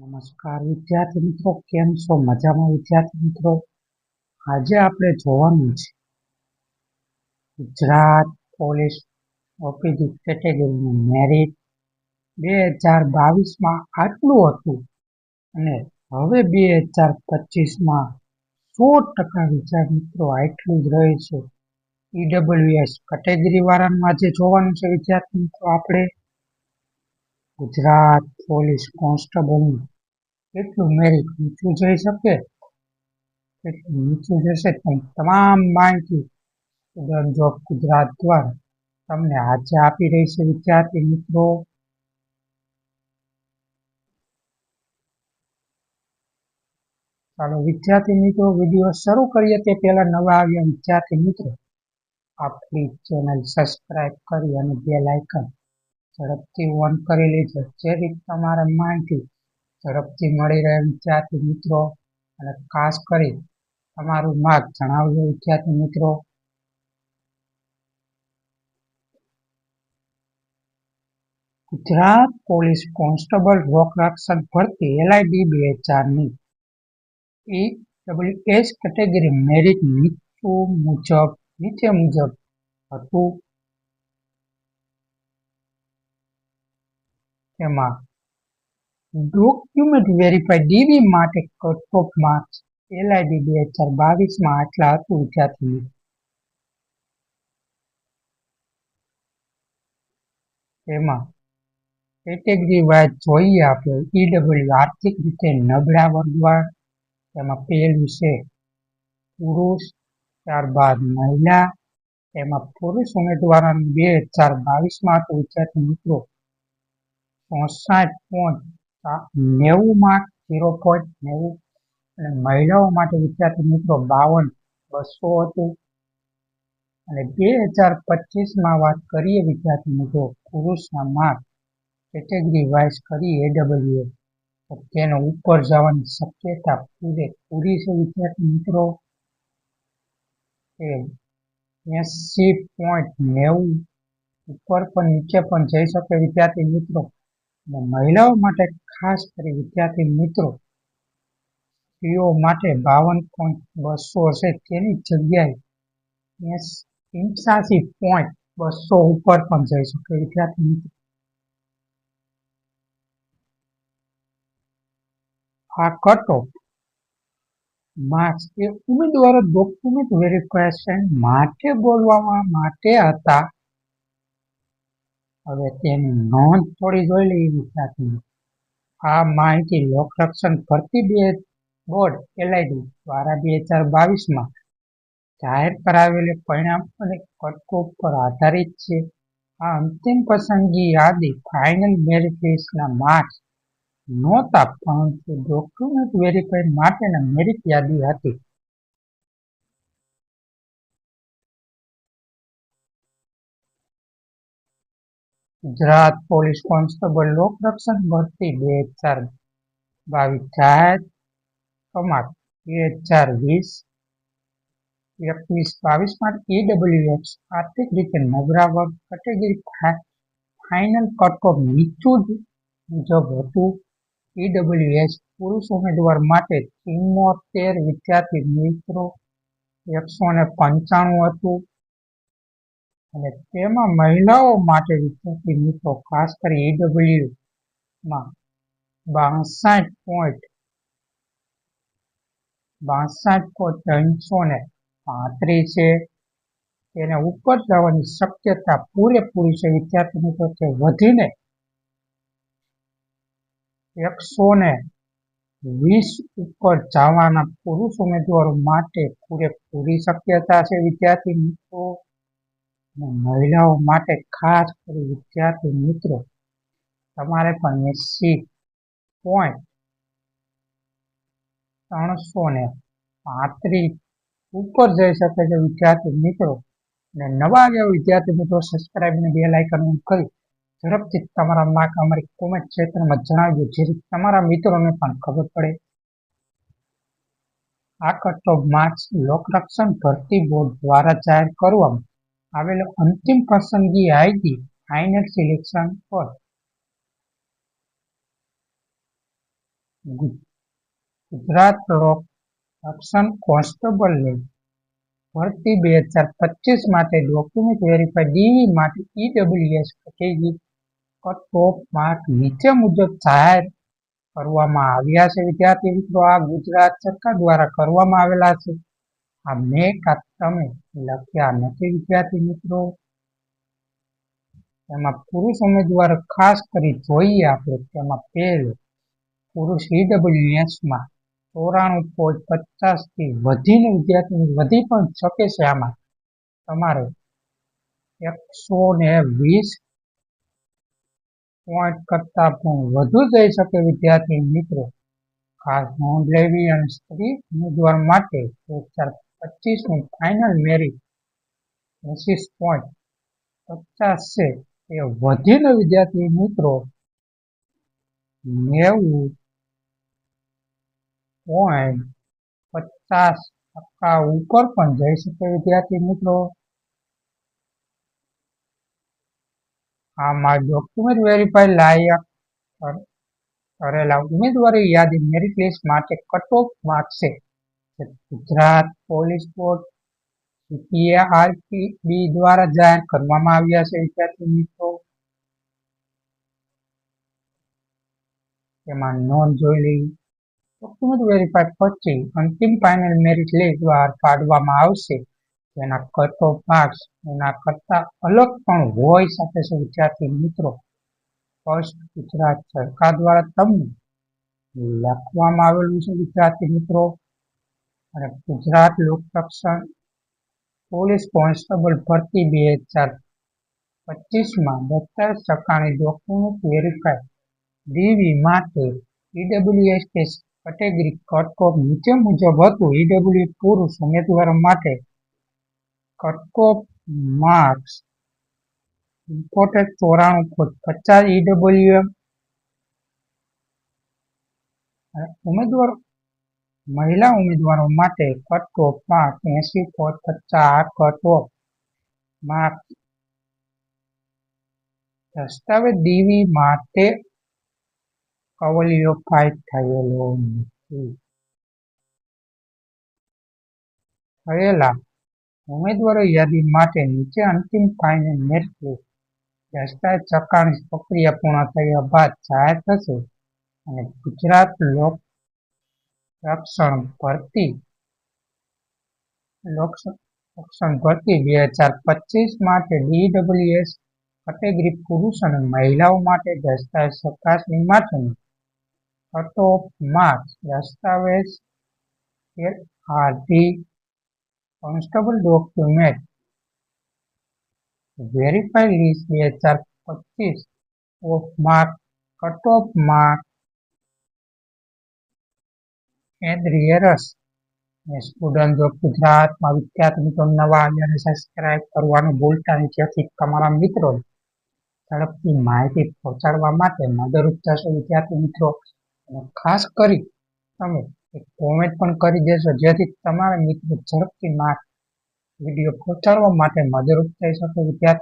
નમસ્કાર, વિદ્યાર્થી મિત્રો, કેમ છો? મજામાં, વિદ્યાર્થી મિત્રો? આજે આપણે જોવાનું છે ગુજરાત પોલીસ ઓપીડી કેટેગરીનું મેરિટ. બે હજાર બાવીસમાં આટલું હતું અને હવે બે હજાર પચીસમાં સો ટકા વિદ્યાર્થી મિત્રો આટલું જ રહે છે. ઈડબ્લ્યુએસ કેટેગરી વાળાનું આજે જોવાનું છે, વિદ્યાર્થી મિત્રો, આપણે ગુજરાત પોલીસ કોન્સ્ટેબલનું એટલું મેરિટ નીચું જઈ શકે? કેટલું નીચું જશે પણ તમામ માહિતી સ્ટુડન્ટ જોબ ગુજરાત દ્વારા તમને આજે આપી રહી છે, વિદ્યાર્થી મિત્રો. ચાલો વિદ્યાર્થી મિત્રો, વીડિયો શરૂ કરીએ તે પહેલા નવા આવ્યા વિદ્યાર્થી મિત્રો, આપણી ચેનલ સબસ્ક્રાઇબ કરી અને બે લાઇકન ઝડપથી ઓન કરી લેજો. રીત તમારે માહિતી ઝડપથી મળી રહે વિદ્યાર્થી મિત્રો. અને ખાસ કરી તમારું માર્ગ જણાવજો વિદ્યાર્થી મિત્રો. ગુજરાત પોલીસ કોન્સ્ટેબલ લોકરક્ષક ભરતી એલઆઈડી બે હજારની E W S category merit નીચું મુજબ, નીચે મુજબ હતું. તેમાં ડોક્યુમેન્ટ વેરીફાઈ ડીવી માટે કટ ઓફ માર્ક્સ એલઆઈડી બે હજાર બાવીસમાં આટલા હતું વિદ્યાર્થી એમાં કેટેગરી વાઇઝ જોઈએ આપણે ઈડબલ્યુ આર્થિક રીતે નબળા વર્ગવાળ. તેમાં પહેલું છે પુરુષ, ત્યારબાદ મહિલા. તેમાં પુરુષ ઉમેદવારોની બે હજાર બાવીસમાં તો વિદ્યાર્થી મિત્રો. ચોસાઠ પોઈન્ટ નેવું માર્ક ઝીરો પોઈન્ટ નેવું. અને મહિલાઓ માટે વિદ્યાર્થી મિત્રો બાવન, બસો હતું. અને બે હજાર પચીસમાં વાત કરીએ વિદ્યાર્થી મિત્રો, પુરુષના માર્ક કેટેગરી વાઇઝ કરી એડબ્લ્યુ તો તેનો ઉપર જવાની શક્યતા પૂરેપૂરી છે વિદ્યાર્થી મિત્રો. એસી પોઈન્ટ નેવું. ઉપર પણ નીચે પણ જઈ શકે વિદ્યાર્થી મિત્રો. અને મહિલાઓ માટે ખાસ કરી વિદ્યાર્થી મિત્રો, સ્ત્રીઓ માટે બાવન પોઈન્ટ બસો હશે. તેની જગ્યાએ પંચ્યાસી પોઈન્ટ બસો ઉપર પણ જઈ શકે વિદ્યાર્થી મિત્રો. આ કટ ઓફ માર્ક્સ એ ઉમેદવારો ડોક્યુમેન્ટ વેરિફિકેશન માટે બોલવામાં માટે હતા. હવે તેની નોંધ થોડી જોઈ લઈએ વિદ્યાર્થી આ માહિતી લોકરક્ષણ ભરતી બે બોર્ડ એલઆઈડી દ્વારા બે હજાર બાવીસમાં જાહેર કરાવેલી પરિણામ અને કટકો પર આધારિત છે. આ અંતિમ પસંદગી યાદી ફાઇનલ મેરિટ લિસ્ટના માર્ક્સ નહોતા પરંતુ ડોક્યુમેન્ટ વેરીફાઈ માટેના મેરિટ યાદી હતી. ગુજરાત પોલીસ કોન્સ્ટેબલ લોક રક્ષણ ભરતી બે હજાર બાવીસ જાહેર કમાત બે હજાર વીસ એકવીસ બાવીસ માટે ઈડબ્લ્યુએક્સ આર્થિક રીતે નબળા વર્ગ કેટેગરી ફાઇનલ કટકો નીચું મુજબ હતું. ઈડબ્લ્યુએસ પુરુષ ઉમેદવાર માટે ચુમ્મોતેર વિદ્યાર્થી મિત્રો એકસો ને પંચાણું હતું. અને તેમાં મહિલાઓ માટે વિદ્યાર્થી મિત્રો ખાસ કરી ઈડબ્લ્યુ માં બાસઠ પોઈન્ટ બાસઠ પોઈન્ટ ત્રણસો ને પાંત્રીસ છે. તેને ઉપર જવાની શક્યતા પૂરેપૂરી છે. વિદ્યાર્થી મિત્રો, તે વધીને એકસો ને વીસ ઉપર જવાના પુરુષ ઉમેદવારો માટે પૂરેપૂરી શક્યતા છે. વિદ્યાર્થી મિત્રો મહિલાઓ માટે ખાસ કરી વિદ્યાર્થી મિત્રો, તમારે પણ એસી પોઈન્ટ ત્રણસો ને પાંત્રીસ ઉપર જઈ શકે છે વિદ્યાર્થી મિત્રો. અને નવા આવ્યા વિદ્યાર્થી મિત્રો સબસ્ક્રાઇબ ને બે લાઇકન કરી ઝડપથી તમારા માર્ક અમારી કોમેન્ટ ક્ષેત્રમાં જણાવજો જેથી તમારા મિત્રોને પણ ખબર પડે. આ કટ ઓફ માર્ક્સ લોકરક્ષણ ભરતી બોર્ડ દ્વારા જાહેર કરવામાં આવેલો અંતિમ પસંદગી આઈડી ફાઇનલ સિલેક્શન પર. ગુજરાત લોક રક્ષણ કોન્સ્ટેબલની ભરતી બે હજાર પચીસ માટે ડોક્યુમેન્ટ વેરીફાઈ ડીવી માટે ઈડબ્લ્યુએસ કેટેગરી કટ માર્ક નીચે મુજબ જાહેર કરવામાં આવ્યા છે. વિદ્યાર્થી મિત્રો, આ ગુજરાત સરકાર દ્વારા કરવામાં આવેલા છે. આ મેં કા તમે લખ્યા નથી વિદ્યાર્થી મિત્રો. એમાં પુરુષ ઉમેદવાર ખાસ કરી જોઈએ આપણે તેમાં પહેલું પુરુષ ઈડબ્લ્યુએસમાં ચોરાણું પોઈન્ટ પચાસથી વધીને વિદ્યાર્થી વધી પણ શકે છે આમાં. તમારે એકસો ને વીસ પોઈન્ટ કરતા પણ વધુ જઈ શકે વિદ્યાર્થી મિત્રો. ખાસ નોંધ લેવી અને સ્ત્રી ઉમેદવાર માટે હજાર પચીસનું ફાઇનલ મેરિટ એસી પોઈન્ટ પચાસ છે. એ વધીને વિદ્યાર્થી મિત્રો નેવું પોઈન્ટ પચાસ ટકા ઉપર પણ જઈ શકે વિદ્યાર્થી મિત્રો. આમાં ડોક્યુમેન્ટ વેરીફાઈ લાયક કર- કરેલા ઉમેદવારી યાદી મેરિટ લિસ્ટ માટે કટ ઓફ માર્ક છે. ગુજરાત પોલીસ કોર્ટ બી દ્વારા જાહેર કરવામાં આવ્યા છે, વિદ્યાર્થી મિત્રો. તેમાં નોંધ જોઈ લઈ ડોક્યુમેન્ટ વેરીફાઈ પછી અંતિમ ફાઇનલ મેરિટ લિસ્ટ બહાર પાડવામાં આવશે. તેના કટ ઓફ માર્ક્સ એના કરતા અલગ પણ હોય શકે છે, વિદ્યાર્થી મિત્રો. ફર્સ્ટ ગુજરાત સરકાર દ્વારા તમને લખવામાં આવેલું છે, વિદ્યાર્થી મિત્રો. અને ગુજરાત લોકરક્ષણ પોલીસ કોન્સ્ટેબલ ભરતી બે હજાર પચીસમાં દત્તર ચકાણી ડોક્યુમેન્ટ વેરીફાઈ ડીવી માટે ઈડબ્લ્યુએસ કેટેગરી કટ નીચે મુજબ હતું. ઈડબ્લ્યુ પુરુષ ઉમેદવારો માટે કટકોપ માર્ક્સ ઇમ્પોર્ટેડ ચોરાણું ફૂટ પચાસ ઈડબ્લ્યુએમ ઉમેદવાર મહિલા ઉમેદવારો માટે કટ ઓફ માર્ક એસી પચાસ કટ ઓફ માર્ક દસ્તાવેજ ડીવી માટે કવલિયો થયેલો નથી. થયેલા ઉમેદવારો યાદી માટે નીચે અંતિમ ફાઇનલ મેરિટ દસ્તાવેજ ચકાસણી પ્રક્રિયા પૂર્ણ થયા બાદ જાહેર થશે અને ગુજરાત લોક રક્ષણ ભરતી. રક્ષણ ભરતી બે હજાર પચીસ માટે ડીડબ્લ્યુએસ કેટેગરી પુરુષ અને મહિલાઓ માટે દસ્તાવેજ ચકાસણી માટેનું કટ ઓફ માર્ક્સ દસ્તાવેજ RT constable document verify list બે હજાર પચીસ. Off mark cut off mark and રિયરસ student જો ગુજરાતમાં વિખ્યાત મિત્રો નવા આવ્યા સબસ્ક્રાઇબ કરવાનું ભૂલતા નહીં. જેથી તમારા મિત્રો ઝડપથી માહિતી પહોંચાડવા માટે મદદરૂપ થશે. વિદ્યાર્થી મિત્રો ખાસ કરી તમે એક કોમેન્ટ પણ કરી દેશો જેથી તમારા મિત્રો ઝડપથી માહિતી, વીડિયો પહોંચાડવા માટે મદદરૂપ થઈ શકે. વિદ્યાર્થી